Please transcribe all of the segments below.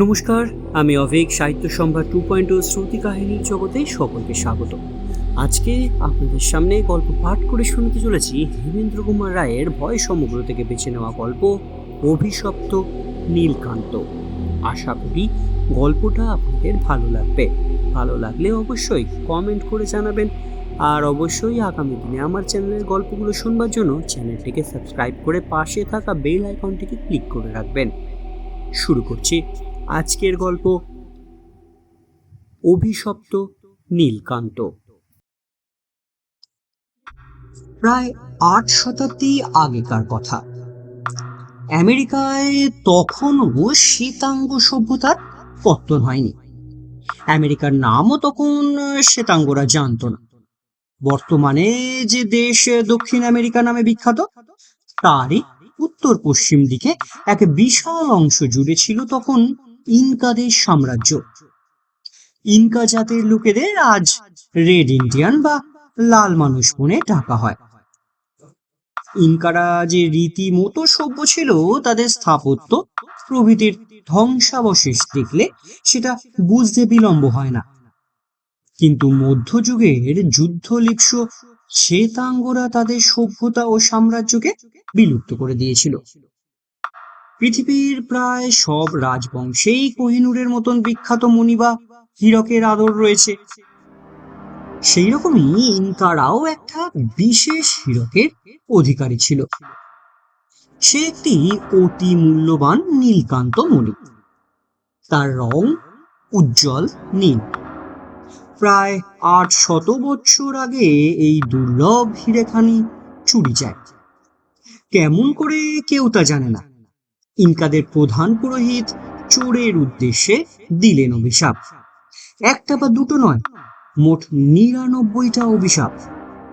নমস্কার, আমি অভিক, সাহিত্য সম্ভার টু পয়েন্ট শ্রুতি কাহিনীর জগতে সকলকে স্বাগত। আজকে আপনাদের সামনে গল্প পাঠ করে শুনতে চলেছি হেমেন্দ্র কুমার রায়ের ভয় সমগ্র থেকে বেছে নেওয়া গল্প অভিশপ্ত নীলকান্ত। আশা করি গল্পটা আপনাদের ভালো লাগবে। ভালো লাগলে অবশ্যই কমেন্ট করে জানাবেন। আর অবশ্যই আগামী দিনে আমার চ্যানেলের গল্পগুলো শুনবার জন্য চ্যানেলটিকে সাবস্ক্রাইব করে পাশে থাকা বেল আইকনটিকে ক্লিক করে রাখবেন। শুরু করছি। আজকের গল্প অভিশপ্ত নীলকান্ত। প্রায় আট শতাব্দী আগেকার কথা। আমেরিকায় তখনও শ্বেতাঙ্গ সভ্যতার পত্তন হয়নি। আমেরিকার নামও তখন শ্বেতাঙ্গরা জানতো না। বর্তমানে যে দেশ দক্ষিণ আমেরিকা নামে বিখ্যাত, তারই উত্তর পশ্চিম দিকে এক বিশাল অংশ জুড়ে ছিল তখন ইনকাদের সাম্রাজ্য। ইনকা জাতের লোকেদের আজ রেড ইন্ডিয়ান বা লাল মানুষ বনে ডাকা হয়। ইনকারা যে রীতিমতো সভ্য ছিল, তাদের স্থাপত্য প্রভৃতির ধ্বংসাবশেষ দেখলে সেটা বুঝতে বিলম্ব হয় না। কিন্তু মধ্যযুগের যুদ্ধ লিপ্স শ্বেতাঙ্গরা তাদের সভ্যতা ও সাম্রাজ্যকে বিলুপ্ত করে দিয়েছিল। পৃথিবীর প্রায় সব রাজবংশেই কোহিনুরের মতন বিখ্যাত মুনি বা হীরকের আদর রয়েছে। সেই রকমই ইনকারাও একটা বিশেষ হীরকের অধিকারী ছিল। সে একটি অতি মূল্যবান নীলকান্ত মণি তার রং উজ্জ্বল, নীল। প্রায় আট শত বৎসর আগে এই দুর্লভ হিরেখানি চুরি যায়। কেমন করে কেউ তা জানে না। ইনকাদের প্রধান পুরোহিত চোরের উদ্দেশ্যে দিলেন অভিশাপ। একটা বা দুটো নয়, মোট নিরানব্বইটা অভিশাপ।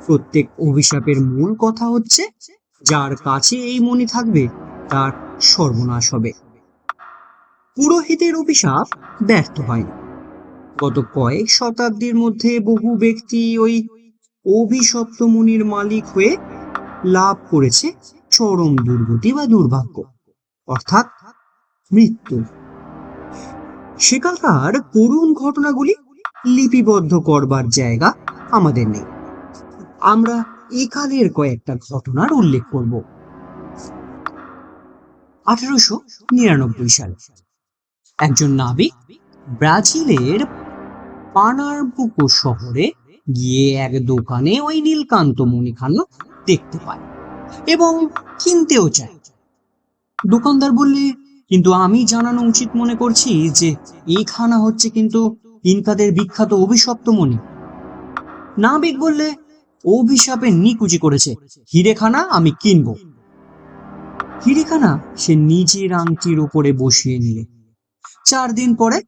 প্রত্যেক অভিশাপের মূল কথা হচ্ছে, যার কাছে এই মণি থাকবে, তার সর্বনাশ হবে। পুরোহিতের অভিশাপ ব্যর্থ হয়নি। গত কয়েক শতাব্দীর মধ্যে বহু ব্যক্তি ওই অভিশপ্ত মুনির মালিক হয়ে লাভ করেছে চরম দুর্গতি বা দুর্ভাগ্য। অর্থাৎ মৃত্যু। সেকালকার করুণ ঘটনাগুলি লিপিবদ্ধ করবার জায়গা আমাদের নেই। আমরা একালের কয়েকটা ঘটনার উল্লেখ করব। আঠারোশো নিরানব্বই সালে একজন নাবিক ব্রাজিলের পানারবুকো শহরে গিয়ে এক দোকানে ওই নীলকান্ত মণিখানা দেখতে পায় এবং কিনতেও চায়। দোকানদার বললে, কিন্তু আমি জানানো উচিত মনে করছি যে এই খানা হচ্ছে কিন্তু ইনকাদের বিখ্যাত অভিশপ্ত মণি। নাবিক বললে, অভিশাপে নিকুচি করেছে। হিরেখানা আমি কিনবো। হিরেখানা সে নিজের আংটির উপরে বসিয়ে নিলে। চার দিন পরে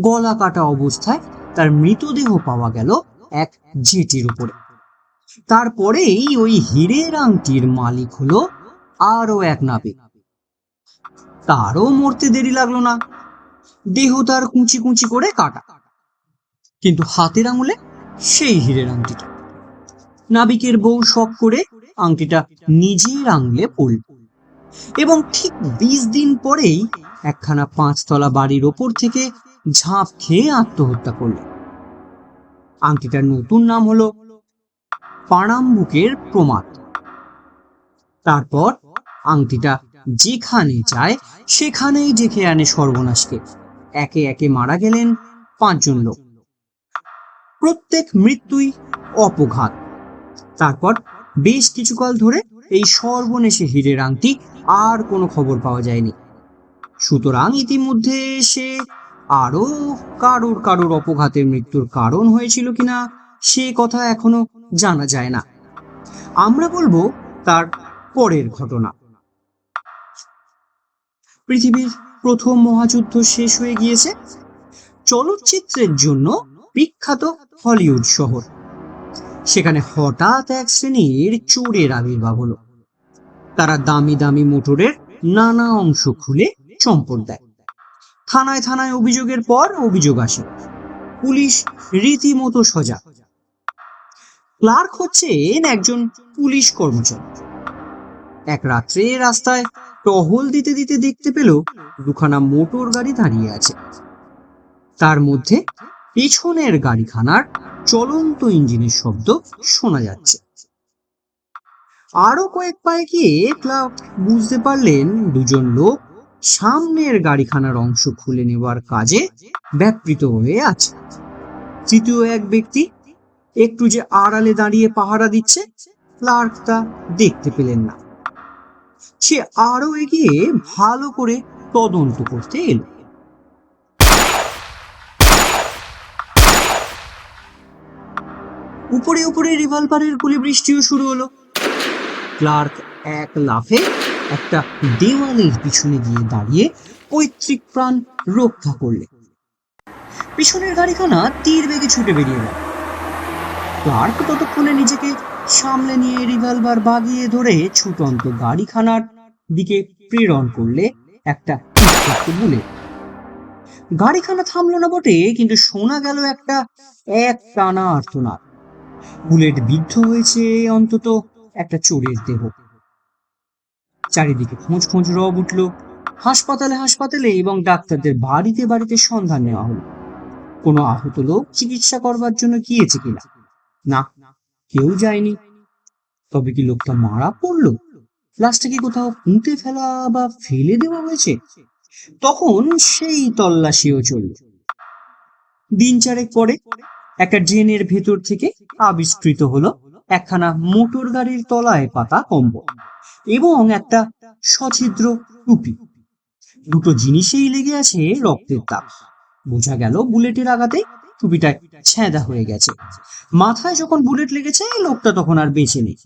গলা কাটা অবস্থায় তার মৃতদেহ পাওয়া গেল এক জেটির উপরে। তারপরেই ওই হীরের আংটির মালিক হলো আরও এক নাবিক। তারও মরতে দেরি লাগল না। দেহ তার কুচি কুচি করে কাটা। কিন্তু হাতের আঙুলে সেই হীরের আংটিটা। নাবিকের বউ শখ করে আংটিটা নিজের আঙুলে পড়ল। এবং ঠিক বিশ দিন পরেই একখানা পাঁচতলা বাড়ির ওপর থেকে ঝাঁপ খেয়ে আত্মহত্যা করল। আংটিটার নতুন নাম হলো পাড়াম্বুকের প্রমাদ। তারপর আংটিটা যেখানে যায়, সেখানেই ডেকে আনে সর্বনাশকে। একে একে মারা গেলেন পাঁচজন লোক। প্রত্যেক মৃত্যুই অপঘাত। তারপর বেশ কিছুকাল ধরে এই সর্বনেশে হীরের আংটি আর কোনো খবর পাওয়া যায়নি। সুতরাং ইতিমধ্যে সে আরও কারোর কারোর অপঘাতের মৃত্যুর কারণ হয়েছিল কিনা, সে কথা এখনও জানা যায় না। আমরা বলব তার পরের ঘটনা। পৃথিবীর প্রথম মহাযুদ্ধ শেষ হয়ে গিয়েছে চলচ্চিত্রের জন্য বিখ্যাত হলিউড শহর। সেখানে হঠাৎ এক শ্রেণির চোরের আবির্ভাব হলো। তারা দামি দামি মোটরের নানা অংশ খুলে চম্পট দেয়। থানায় থানায় অভিযোগের পর অভিযোগ আসে। পুলিশ রীতিমতো সজাগ। ক্লার্ক হচ্ছেন একজন পুলিশ কর্মচারী। এক রাত্রে রাস্তায় টহল দিতে দিতে দেখতে পেল দুখানা মোটর গাড়ি দাঁড়িয়ে আছে। তার মধ্যে পেছনের গাড়িখানার চলন্ত ইঞ্জিনের শব্দ শোনা যাচ্ছে। আরও কয়েক পায়ে গিয়ে ক্লাব বুঝতে পারলেন দুজন লোক সামনের গাড়িখানার অংশ খুলে নেওয়ার কাজে ব্যাপৃত হয়ে আছে। তৃতীয় এক ব্যক্তি একটু যে আড়ালে দাঁড়িয়ে পাহারা দিচ্ছে ক্লার্ক তা দেখতে পেলেন না। সে আরও এগিয়ে ভালো করে তদন্ত করতে এলো। উপরে উপরে রিভলভারের গুলি বৃষ্টিও শুরু হলো। ক্লার্ক এক লাফে একটা দেওয়ালের পিছনে গিয়ে দাঁড়িয়ে পৈতৃক প্রাণ রক্ষা করলে। পিছনের গাড়িখানা তীর বেগে ছুটে বেরিয়ে গেল। ক্লার্ক ততক্ষণে নিজেকে সামলে নিয়ে রিভলভার বাগিয়ে ধরে ছুটন্ত গাড়িখানার দিকে প্রেরণ করলে একটা বুলেট গাড়িখানা থামলো না বটে, কিন্তু শোনা গেল একটা এক টানা আর্তনাদ। বুলেট বিদ্ধ হয়েছে অন্তত একটা চোরের দেহ। চারিদিকে খোঁজ খোঁজ রব উঠল। হাসপাতালে হাসপাতালে এবং ডাক্তারদের বাড়িতে বাড়িতে সন্ধান নেওয়া হলো। কোনো আহত লোক চিকিৎসা করবার জন্য গিয়েছে কিনা? না কেউ যায়নি। তবে কি লোকটা মারা পড়ল? লাশটা কি কোথাও পুঁতে ফেলা বা ফেলে দেওয়া হয়েছে? তখন সেই তল্লাশিও চলল। দিন চারেক পরে একটা ড্রেনের ভেতর থেকে আবিষ্কৃত হলো একখানা মোটর গাড়ির তলায় পাতা কম্বল এবং একটা সছিদ্র টুপি। দুটো জিনিসেই লেগে আছে রক্তের দাগ বোঝা গেল বুলেটের আঘাতে টুপিটা ছেঁদা হয়ে গেছে। মাথায় যখন বুলেট লেগেছে লোকটা তখন আর বেঁচে নেই।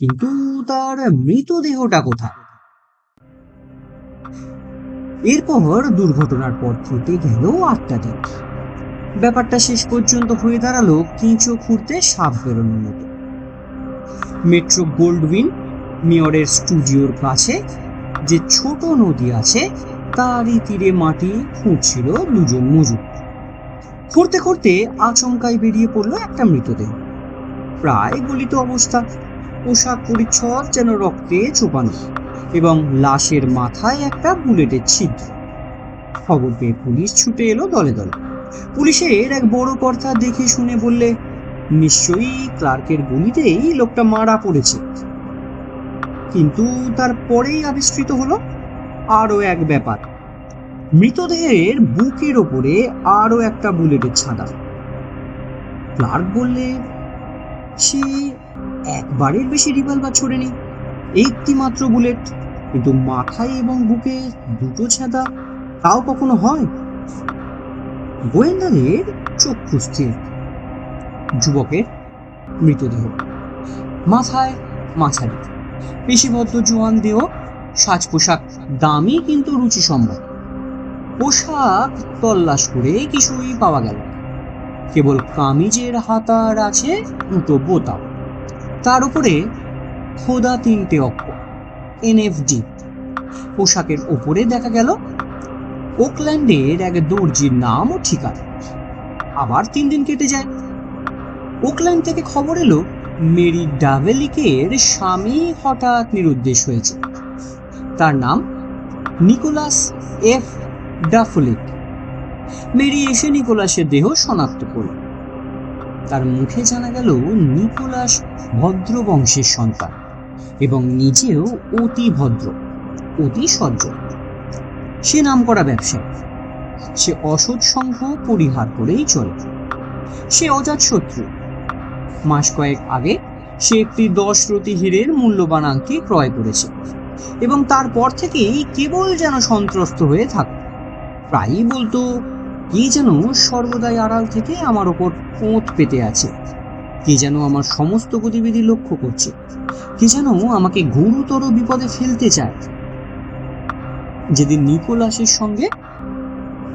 কিন্তু তার মৃতদেহটা কোথায়? এরপর দুর্ঘটনার পর কেটে গেল আটটা দিন। ব্যাপারটা শেষ পর্যন্ত হয়ে দাঁড়াল কিঁচো খুঁড়তে সাপ বেরোনোর মতো। মেট্রো গোল্ডউইন মেয়রের স্টুডিওর কাছে যে ছোট নদী আছে, তারই তীরে মাটি খুঁড়ছিল দুজন মজুর খুঁড়তে খুঁড়তে আচমকায় বেরিয়ে পড়ল একটা মৃতদেহ। প্রায় গলিত অবস্থা, পোশাক পরিচ্ছদ যেন রক্তে চোপানো এবং লাশের মাথায় একটা বুলেটের ছিদ্র খবর পেয়ে পুলিশ ছুটে এলো দলে দলে। পুলিশের এক বড় কর্তা দেখে শুনে বললে, নিশ্চয়ই ক্লার্কের গুলিতেই লোকটা মারা পড়েছে। কিন্তু তারপরেই আবিষ্কৃত হলো আরও এক ব্যাপার। মৃতদেহের বুকের ওপরে আরও একটা বুলেটের ছাঁদা। ক্লার্ক বললে, সে একবারের বেশি রিভলভার ছোড়েনি। একটি মাত্র বুলেট, কিন্তু মাথায় এবং বুকে দুটো ছাদা। তাও কখনো হয়? গোয়েন্দাদের চক্ষু স্থির যুবকের মৃতদেহ। মাথায় মাছারি। পেশিবদ্ধ জোয়ান দেহ সাজ পোশাক দামি কিন্তু রুচিসম্মত। পোশাক তল্লাশ করে কিছুই পাওয়া গেল কেবল কামিজের হাতার আছে দুটো বোতাম। তার উপরে খোদা তিনটে অক্ষর, এনএফডি। পোশাকের ওপরে দেখা গেল, ওকল্যান্ডের এক দর্জির নাম ও ঠিকানা। আবার তিন দিন কেটে যায়। ওকল্যান্ড থেকে খবর এলো, মেরি ডাভেলিকের স্বামী হঠাৎ নিরুদ্দেশ হয়েছে। তার নাম নিকোলাস এফ ডাফলিক মেরি এসে নিকোলাসের দেহ শনাক্ত করল। তার মুখে জানা গেল নিকোলাস ভদ্র বংশের সন্তান এবং নিজেও অতি ভদ্র, অতি সজ্জ। সে নাম করা ব্যবসায়ী। সে অসৎ সংঘ পরিহার করেই চলে। সে অজাত শত্রু। মাস কয়েক আগে সে একটি দশ রতি হীরের মূল্যবান আংটি ক্রয় করেছে এবং তারপর থেকেই কেবল যেন সন্ত্রস্ত হয়ে থাক। প্রায়ই বলতো, কে যেন সর্বদাই আড়াল থেকে আমার ওপর পোঁত পেতে আছে। কে যেন আমার সমস্ত গতিবিধি লক্ষ্য করছে। কে যেন আমাকে গুরুতর বিপদে ফেলতে চায়। যেদিন নিকোলাসের সঙ্গে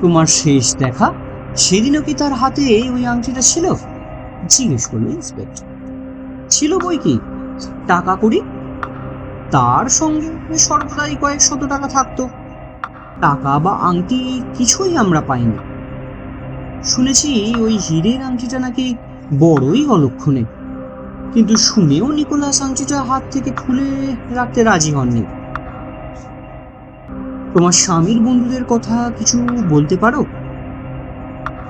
তোমার শেষ দেখা, সেদিনও কি তার হাতে ওই আংটিটা ছিল? জিজ্ঞেস করল ইন্সপেক্টর। ছিল বই কি? টাকা করি তার সঙ্গে সর্বদাই কয়েক শত টাকা থাকতো। টাকা বা আংটি কিছুই আমরা পাইনি। শুনেছি ওই হীরের আংটিটা নাকি বড়ই অলক্ষণে। কিন্তু শুনেও নিকোলাস আংটিটা হাত থেকে খুলে রাখতে রাজি হননি। তোমার স্বামীর বন্ধুদের কথা কিছু বলতে পারো?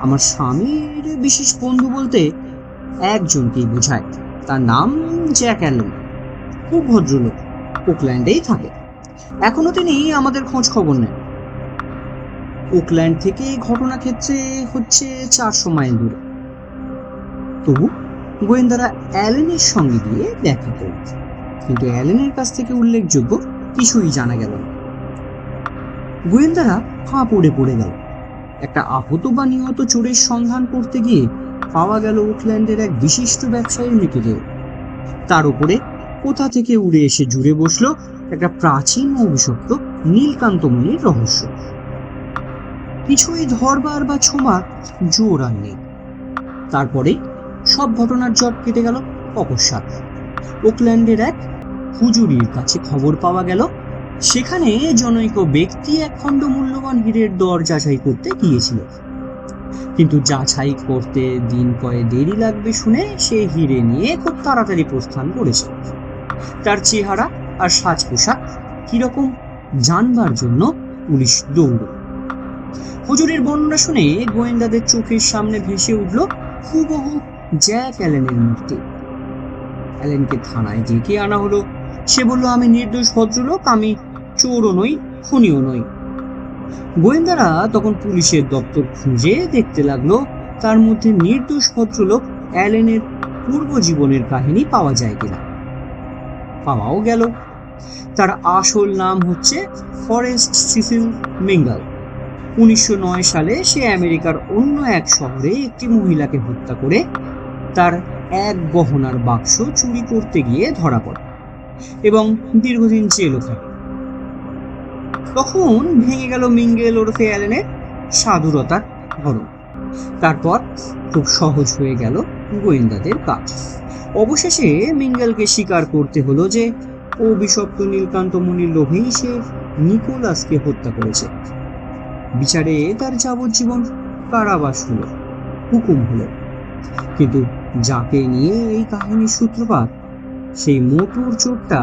আমার স্বামীর বিশেষ বন্ধু বলতে একজনকেই বোঝায়। তার নাম জ্যাক অ্যালেন। খুব ভদ্রলোক, ওকল্যান্ডেই থাকে। এখনও তিনি আমাদের খোঁজ খবর নেন। ওকল্যান্ড থেকে ঘটনাক্ষেত্রে হচ্ছে চারশো মাইল দূরে। তবু গোয়েন্দারা অ্যালেনের সঙ্গে গিয়ে দেখা করল কিন্তু অ্যালেনের কাছ থেকে উল্লেখযোগ্য কিছুই জানা গেল না। গোয়েন্দারা হাঁ পড়ে পড়ে গেল। একটা আহত বা নিহত চোরের সন্ধান করতে গিয়ে পাওয়া গেল ওকল্যান্ডের এক বিশিষ্ট ব্যবসায়ীর মৃতদেহ। তার উপরে কোথা থেকে উড়ে এসে জুড়ে বসল একটা প্রাচীন ও অভিশপ্ত নীলকান্তমণির রহস্য। কিছুই ধরবার বা ছোঁবার জোর আর নেই। তারপরে সব ঘটনার জট কেটে গেল অকস্মাৎ। ওকল্যান্ডের এক হুজুরির কাছে খবর পাওয়া গেল, সেখানে জনৈক ব্যক্তি এক খণ্ড মূল্যবান হীরের দর যাচাই করতে গিয়েছিল। কিন্তু যাচাই করতে দিন কয়ে দেরি লাগবে শুনে সে হিরে নিয়ে খুব তাড়াতাড়ি প্রস্থান করেছে। তার চেহারা আর সাজ পোশাক কীরকম জানবার জন্য পুলিশ দৌড় হুজুরের বর্ণনা শুনে গোয়েন্দাদের চোখের সামনে ভেসে উঠল হুবহু জ্যাক অ্যালেনের মূর্তি। অ্যালেনকে থানায় ডেকে আনা হলো। সে বলল, আমি নির্দোষ ভদ্রলোক, আমি চোরও নই, খুনিও নই। গোয়েন্দারা তখন পুলিশের দপ্তর খুঁজে দেখতে লাগল, তার মধ্যে নির্দোষ ভদ্রলোক অ্যালেনের পূর্ব জীবনের কাহিনী পাওয়া যায় কিনা। পাওয়াও গেল। তার আসল নাম হচ্ছে ফরেস্ট সিসিল মিঙ্গাল। উনিশশো নয় সালে সে আমেরিকার অন্য এক শহরে একটি মহিলাকে হত্যা করে তার এক গহনার বাক্স চুরি করতে গিয়ে ধরা পড়ে এবং দীর্ঘদিন জেলও থাকে। তখন ভেঙে গেল মিঙ্গেল ওরফে অ্যালেনের সাধুরতার ধরন। তারপর খুব সহজ হয়ে গেল গোয়েন্দাদের কাজ। অবশেষে মিঙ্গেলকে স্বীকার করতে হলো যে অভিশপ্ত নীলকান্ত মুনির লোভেই সে নিকোলাসকে হত্যা করেছে। বিচারে তার যাবজ্জীবন কারাবাস হলো, হুকুম হলো। কিন্তু যাকে নিয়ে এই কাহিনীর সূত্রপাত, সেই মোটর চোরটা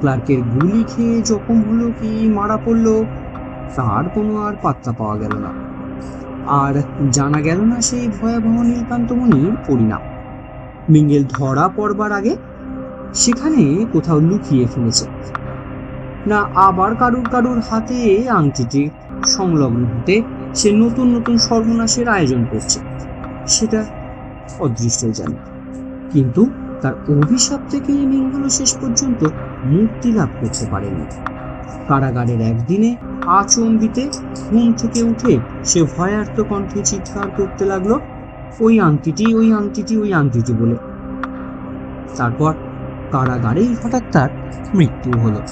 ক্লার্কের গুলি খেয়ে জখম হলো কি মারা পড়ল, তার কোনো আর পাত্তা পাওয়া গেল না। আর জানা গেল না সেই ভয়াবহ নীলকান্তমণির পরিণাম। মিঙ্গেল ধরা পড়বার আগে সেখানে কোথাও লুকিয়ে ফেলেছে। না আবার কারুর কারুর হাতে আংটিটি সংলগ্ন হতে সে নতুন নতুন সর্বনাশের আয়োজন করছে। সেটা অদৃষ্টই জানে। কিন্তু তার অভিশাপ থেকে এই মিঙ্গল শেষ পর্যন্ত মুক্তি লাভ করতে পারেনি। কারাগারের একদিনে আচম্বিতে ঘুম থেকে উঠে সে ভয়ার্ত কণ্ঠে চিৎকার করতে লাগল, ওই আংটিটি ওই আংটিটি ওই আংটিটি বলে। তারপর কারাগারেই হঠাৎ তার মৃত্যু হলো।